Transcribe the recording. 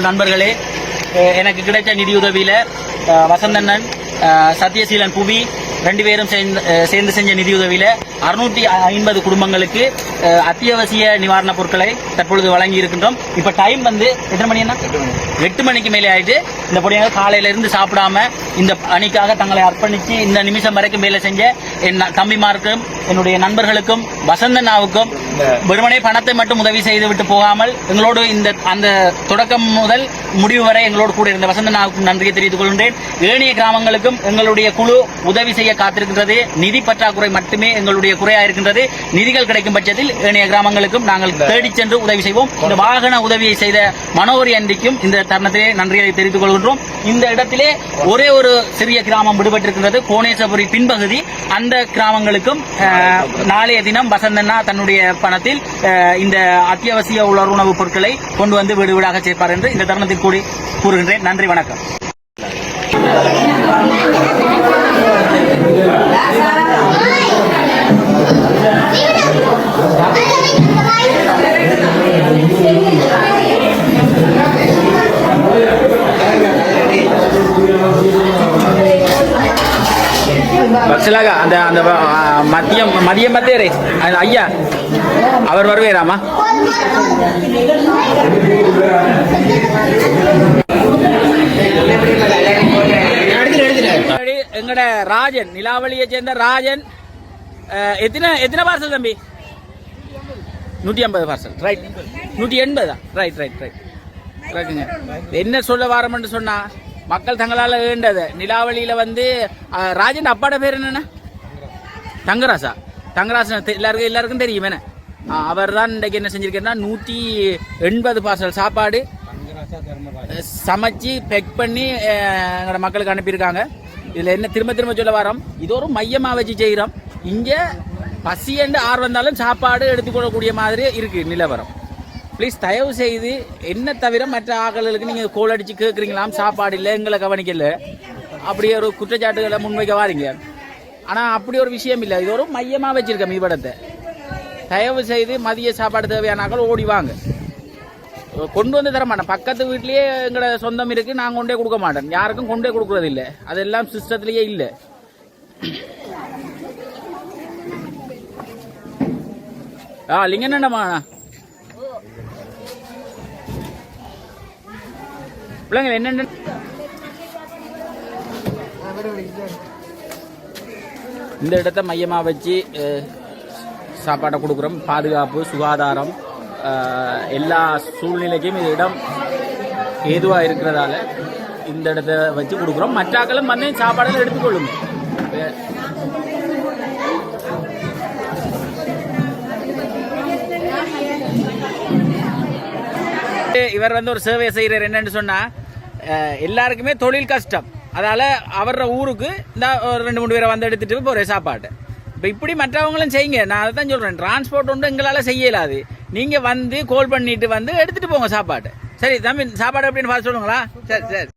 நண்பர்களே எனக்கு கிடைத்த நிதியுதவியில வசந்தண்ணன் சத்யசீலன் புவி ரெண்டு பேரும் சேர்ந்து சேர்ந்து செஞ்ச நிதியுதவியில அறுநூற்றி ஐம்பது குடும்பங்களுக்கு அத்தியாவசிய நிவாரணப் பொருட்களை தற்பொழுது வழங்கி இருக்கின்றோம். இப்ப டைம் வந்து எத்தனை மணி என்ன எட்டு மணிக்கு மேலே ஆயிட்டு இந்த பொடியாக காலையில இருந்து சாப்பிடாம இந்த அணிக்காக தங்களை அர்ப்பணிச்சு இந்த நிமிஷம் வரைக்கும் வேலை செஞ்ச என் தம்பிமாருக்கும் என்னுடைய நண்பர்களுக்கும் வசந்தண்ணாவுக்கும் வெறுமனே பணத்தை மட்டும் உதவி செய்து விட்டு போகாமல் எங்களோடு இந்த அந்த தொடக்கம் முதல் முடிவு வரை எங்களோடு கூட இருந்த வசந்தண்ணாவுக்கும் நன்றியை தெரிவித்துக் கொள்கின்றேன். ஏனைய கிராமங்களுக்கும் எங்களுடைய குழு உதவி செய்ய காத்திருக்கின்றது. நிதி பற்றாக்குறை மட்டுமே எங்களுடைய குறையா இருக்கின்றது. நிதிகள் கிடைக்கும் பட்சத்தில் ஏனைய கிராமங்களுக்கும் நாங்கள் தேடிச் சென்று உதவி செய்வோம். இந்த வாகன உதவியை செய்த மனோரி அன்றிக்கும் இந்த தருணத்திலே நன்றியை தெரிவித்துக் கொள்கின்றோம். இந்த இடத்திலே ஒரே ஒரு சிறிய கிராமம் விடுபட்டிருக்கின்றது கோணேசபுரி பின்பகுதி. அந்த கிராமங்களுக்கும் நாளைய தினம் வசந்தண்ணா தன்னுடைய பணத்தில் இந்த அத்தியாவசிய உலர் உணவுப் பொருட்களை கொண்டு வந்து வீடு வீடாக சேர்ப்பார் என்று இந்த தருணத்தில் கூடி கூறுகின்றேன். நன்றி வணக்கம். பக்ஸலாக அந்த அந்த மதியம் மதியம் மத்தேரே அந்த ஐயா அவர் வருவேராமா எங்கட ராஜன் நிலாவளியை சேர்ந்த ராஜன். எத்தனை எத்தனை பார்சல் தம்பி? நூற்றி ஐம்பது பார்சல் ரைட் நூற்றி எண்பதா? ரைட் ரைட் ரைட் ரைட்டுங்க என்ன சொல்ல வாரம்னு சொன்னா? மக்கள் தங்களால் வேண்டது நிலாவளியில் வந்து ராஜன் அப்பாட பேர் என்னென்ன தங்கராசா? தங்கராசன் எல்லாருக்கும் எல்லாருக்கும் தெரியும் என்ன? அவர் தான் இன்றைக்கு என்ன செஞ்சிருக்கேன்னா நூற்றி எண்பது பார்சல் சாப்பாடு சமைச்சு பெக் பண்ணி எங்களோட மக்களுக்கு அனுப்பியிருக்காங்க. இதில் என்ன திரும்ப திரும்ப சொல்ல வரோம்? இது ஒரு மையமாக வச்சு செய்கிறோம் இங்கே பசி என்று ஆர் சாப்பாடு எடுத்துக்கொள்ளக்கூடிய மாதிரி இருக்குது நிலவரம். ப்ளீஸ் தயவு செய்து என்ன தவிர மற்ற ஆக்களுக்கு நீங்கள் கோல் அடித்து கேட்குறீங்களாம் சாப்பாடு இல்லை எங்களை கவனிக்கல. அப்படி ஒரு குற்றச்சாட்டுகளை முன்வைக்க வாரீங்க. ஆனால் அப்படி ஒரு விஷயம் இல்லை. இது ஒரு மையமாக வச்சுருக்கேன் மீபடத்தை தயவு செய்து மதிய சாப்பாடு தேவையானாக்கள் ஓடி வாங்க. கொண்டு வந்து தர மாட்டேன் பக்கத்து வீட்லேயே எங்களோட சொந்தம் இருக்குது நான் கொண்டே கொடுக்க மாட்டேன். யாருக்கும் கொண்டே கொடுக்குறது இல்லை. அதெல்லாம் சிஸ்டத்திலேயே இல்லை. ஆ லிங்கம் பிள்ளைங்க என்னென்ன இந்த இடத்த மையமாக வச்சு சாப்பாட்டை கொடுக்குறோம். பாதுகாப்பு சுகாதாரம் எல்லா சூழ்நிலைக்கும் இது இடம் ஏதுவாக இருக்கிறதால இந்த இடத்த வச்சு கொடுக்குறோம். மற்றாக்களும் வந்து சாப்பாடுகள் எடுத்துக்கொள்ளுங்க அஹ், இவர் வந்து ஒரு சேவை செய்கிறார் என்னன்னு சொன்னா அஹ், எல்லாருக்குமே தொழில் கஷ்டம். அதால் அவர ஊருக்கு இந்த ஒரு ரெண்டு மூணு பேரை வந்து எடுத்துகிட்டு போகிற சாப்பாடு. இப்போ இப்படி மற்றவங்களும் செய்யுங்க. நான் அதை தான் சொல்கிறேன் டிரான்ஸ்போர்ட் ஒன்று எங்களால் செய்யலாது நீங்கள் வந்து கால் பண்ணிட்டு வந்து எடுத்துகிட்டு போங்க சாப்பாடு. சரி தம்பி சாப்பாடு எப்படின்னு பார்த்து சொல்லுங்களா? சரி சரி.